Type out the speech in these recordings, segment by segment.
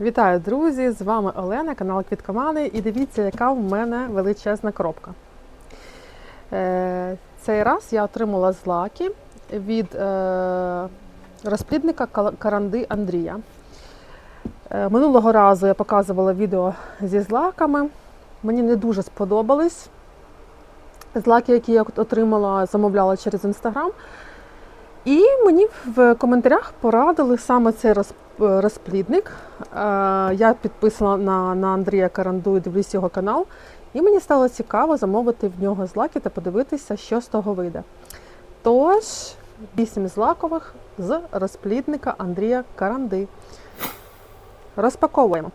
Вітаю, друзі! З вами Олена, канал Квіткомани. І дивіться, яка в мене величезна коробка. Е, Цей раз я отримала злаки від е, розплідника Каранди Андрія. Е, Минулого разу я показувала відео зі злаками. Мені не дуже сподобались. Злаки, які я отримала, замовляла через інстаграм. І мені в коментарях порадили саме цей роз- розплідник. Е, Я підписана на, на Андрія Каранду і дивлюсь його канал. І мені стало цікаво замовити в нього злаки та подивитися, що з того вийде. Тож, 8 злакових з розплідника Андрія Каранди. Розпаковуємо.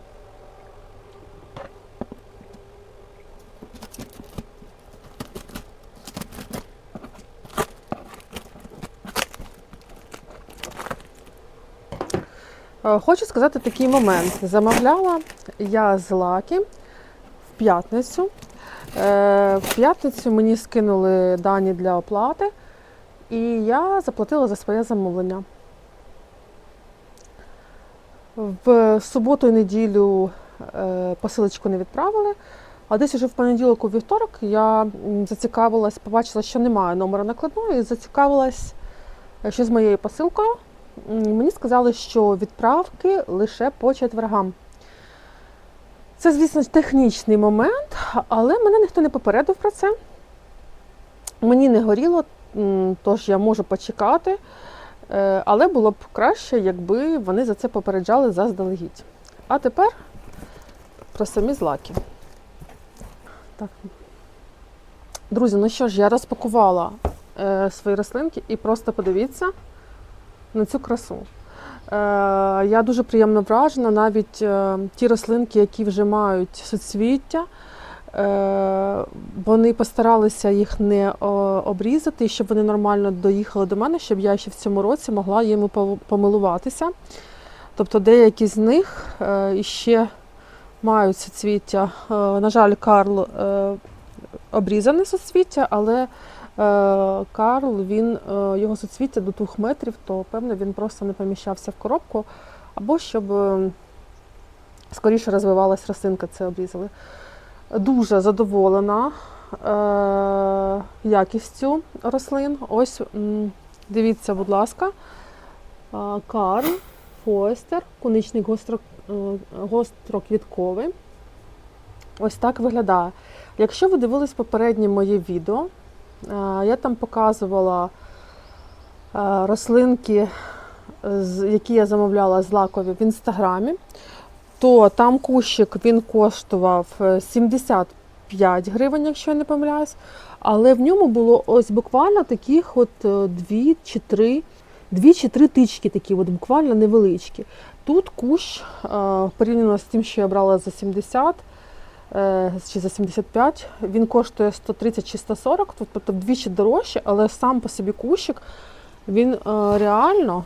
Хочу сказати такий момент. Замовляла я злаки в п'ятницю. Е, В п'ятницю мені скинули дані для оплати, і я заплатила за своє замовлення. В суботу і неділю е, посилочку не відправили, а десь уже в понеділок у вівторок я зацікавилась, побачила, що немає номера накладної, і зацікавилась, е, що з моєю посилкою. Мені сказали, що відправки лише по четвергам. Це, звісно, технічний момент, але мене ніхто не попередив про це. Мені не горіло, тож я можу почекати. Е, Але було б краще, якби вони за це попереджали заздалегідь. А тепер про самі злаки. Так. Друзі, ну що ж, я розпакувала е, свої рослинки і просто подивіться на цю красу. Е, я дуже приємно вражена, навіть е, ті рослинки, які вже мають соцвіття, е, вони постаралися їх не обрізати, щоб вони нормально доїхали до мене, щоб я ще в цьому році могла їм помилуватися. Тобто деякі з них е, іще мають соцвіття. На жаль, Карл обрізане соцвіття, але Карл, він, е, його соцвіття до двох метрів, то певно він просто не поміщався в коробку, або щоб е, скоріше розвивалась рослинка, це обрізали. Дуже задоволена е, якістю рослин. Ось дивіться, будь ласка, е, Карл, Фостер, коничник е, гостроквітковий. Ось так виглядає. Якщо ви дивились попереднє моє відео, е, я там показувала е, рослинки, які я замовляла з лакові в інстаграмі, то там кущик він коштував е, 75 гривень, якщо я не помиляюсь. Але в ньому було ось буквально таких от е, дві чи три, дві чи три тички, такі от буквально невеличкі. Тут кущ е, порівняно з тим, що я брала за 70 е, чи за 75, він коштує 130 чи 140, тобто вдвічі дорожче, але сам по собі кущик він е, реально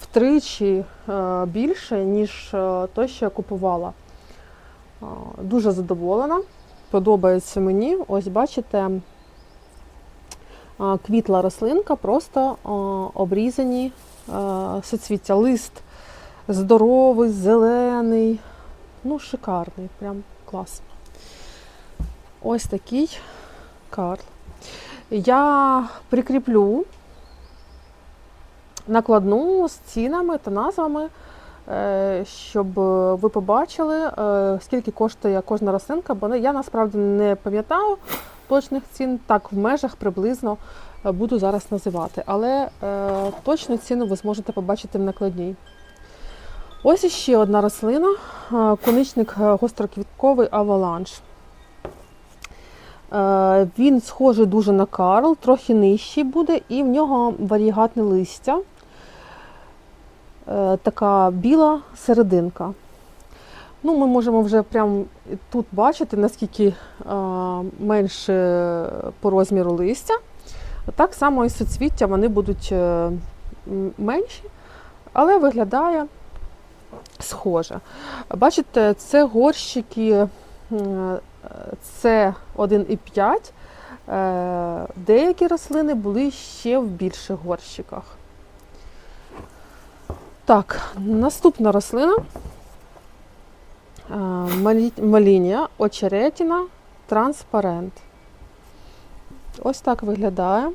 втричі е, більше, ніж е, той, що я купувала. Е, Дуже задоволена, подобається мені. Ось бачите, е, квітла рослинка, просто е, обрізані е, соцвіття. Лист здоровий, зелений, ну, шикарний, прям клас. Ось такий карл. Я прикріплю накладну з цінами та назвами, е, щоб ви побачили, е, скільки коштує кожна рослинка, бо я насправді не пам'ятаю точних цін, так в межах приблизно е, буду зараз називати. Але точну ціну ви зможете побачити в накладній. Ось іще одна рослина, коничник е, гостроквітковий аваланж. Е, Він схожий дуже на Карл, трохи нижчий буде, і в нього варігатне листя. Е, Така біла серединка. Ну, ми можемо вже прямо тут бачити, наскільки менше по розміру листя. Так само і соцвіття вони будуть менші, але виглядає схоже. Бачите, це горщики м, це 1,5. Е, Деякі рослини були ще в більших горщиках. Так, наступна рослина. Е, Малінія очеретіна транспарент. Ось так виглядає.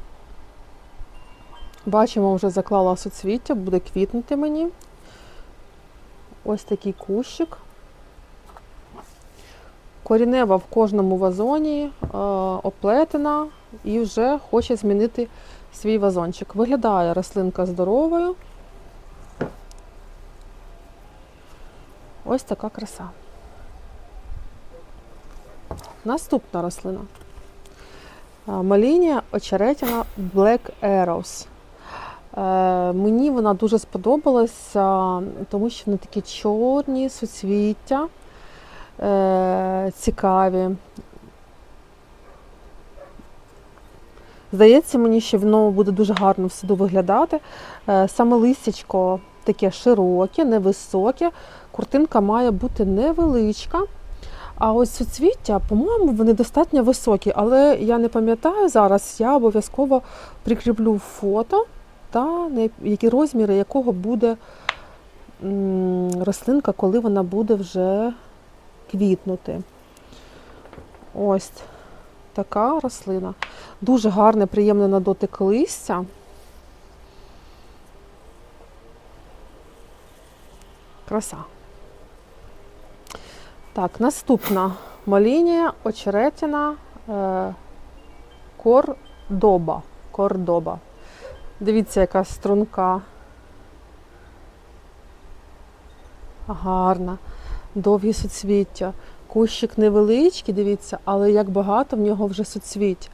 Бачимо, вже заклала суцвіття, буде квітнути мені. Ось такий кущик. Корінева в кожному вазоні е, оплетена і вже хоче змінити свій вазончик. Виглядає рослинка здоровою. Ось така краса. Наступна рослина. Малінія очеретяна Black Arrows. Е, Мені вона дуже сподобалася, тому що вони такі чорні, суцвіття, е, цікаві. Здається мені, що воно буде дуже гарно в саду виглядати. Е, Саме листячко таке широке, невисоке. Куртинка має бути невеличка. А ось суцвіття, по-моєму, вони достатньо високі, але я не пам'ятаю зараз, я обов'язково прикріплю фото та які розміри якого буде рослинка, коли вона буде вже квітнути. Ось така рослина. Дуже гарне, приємне на дотик листя. Краса. Так, наступна малінія очеретяна е, кордоба. Кордоба. Дивіться, яка струнка. Гарна. Довгі суцвіття. Кущик невеличкий, дивіться, але як багато в нього вже суцвіть.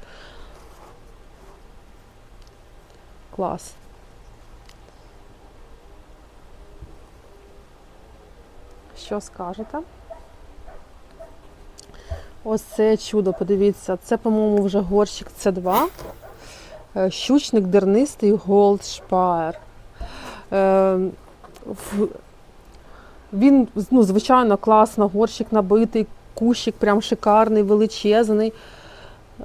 Клас. Що скажете? Ось це чудо, подивіться. Це, по-моєму, вже горщик С2. Е, Щучник дернистий Spire. Е, Він, ну, звичайно, класно, горщик набитий, кущик прям шикарний, величезний.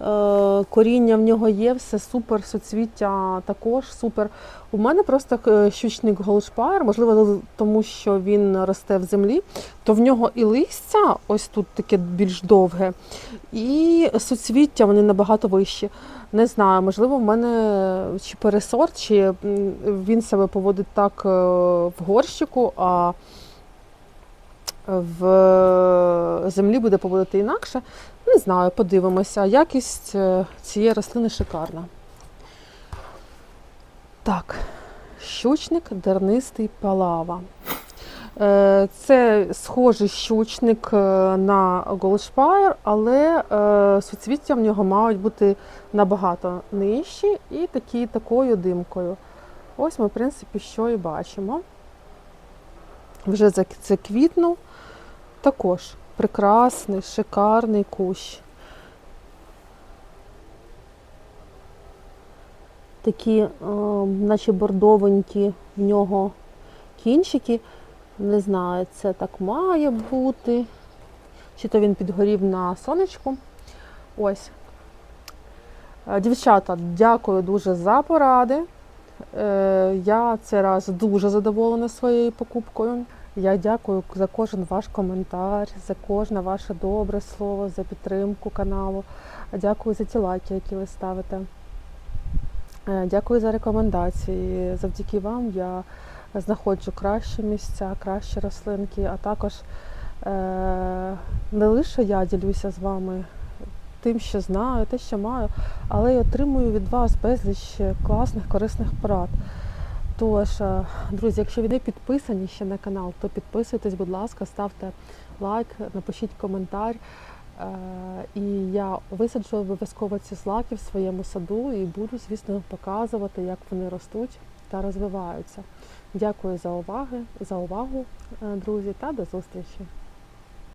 Е, Коріння в нього є, все супер, суцвіття також супер. У мене просто е, щучник голшпайр, можливо, тому що він росте в землі, то в нього і листя, ось тут таке більш довге, і суцвіття вони набагато вищі. Не знаю, можливо, в мене чи пересорт, чи він себе поводить так е, в горщику, а в землі буде поводити інакше. Не знаю, подивимося. Якість е, цієї рослини шикарна. Так, щучник дернистий палава. Е, Це схожий щучник е, на Goldspire, але е, суцвіття в нього мають бути набагато нижчі і такі, такою димкою. Ось ми, в принципі, що і бачимо. Вже зак- заквітнув. Також прекрасний, шикарний кущ. Такі, е, наче бордовенькі в нього кінчики. Не знаю, це так має бути. Чи то він підгорів на сонечку. Ось. Е, Дівчата, дякую дуже за поради. Е, Я цей раз дуже задоволена своєю покупкою. Я дякую за кожен ваш коментар, за кожне ваше добре слово, за підтримку каналу. Дякую за ті лайки, які ви ставите. Е, Дякую за рекомендації. Завдяки вам я знаходжу кращі місця, кращі рослинки, а також е, не лише я ділюся з вами тим, що знаю, те, що маю, але й отримую від вас безліч класних, корисних порад. Тож, друзі, якщо ви не підписані ще на канал, то підписуйтесь, будь ласка, ставте лайк, напишіть коментар. Е, І я висаджу обов'язково ці злаки в своєму саду і буду, звісно, показувати, як вони ростуть та розвиваються. Дякую за уваги, за увагу, е, друзі, та до зустрічі!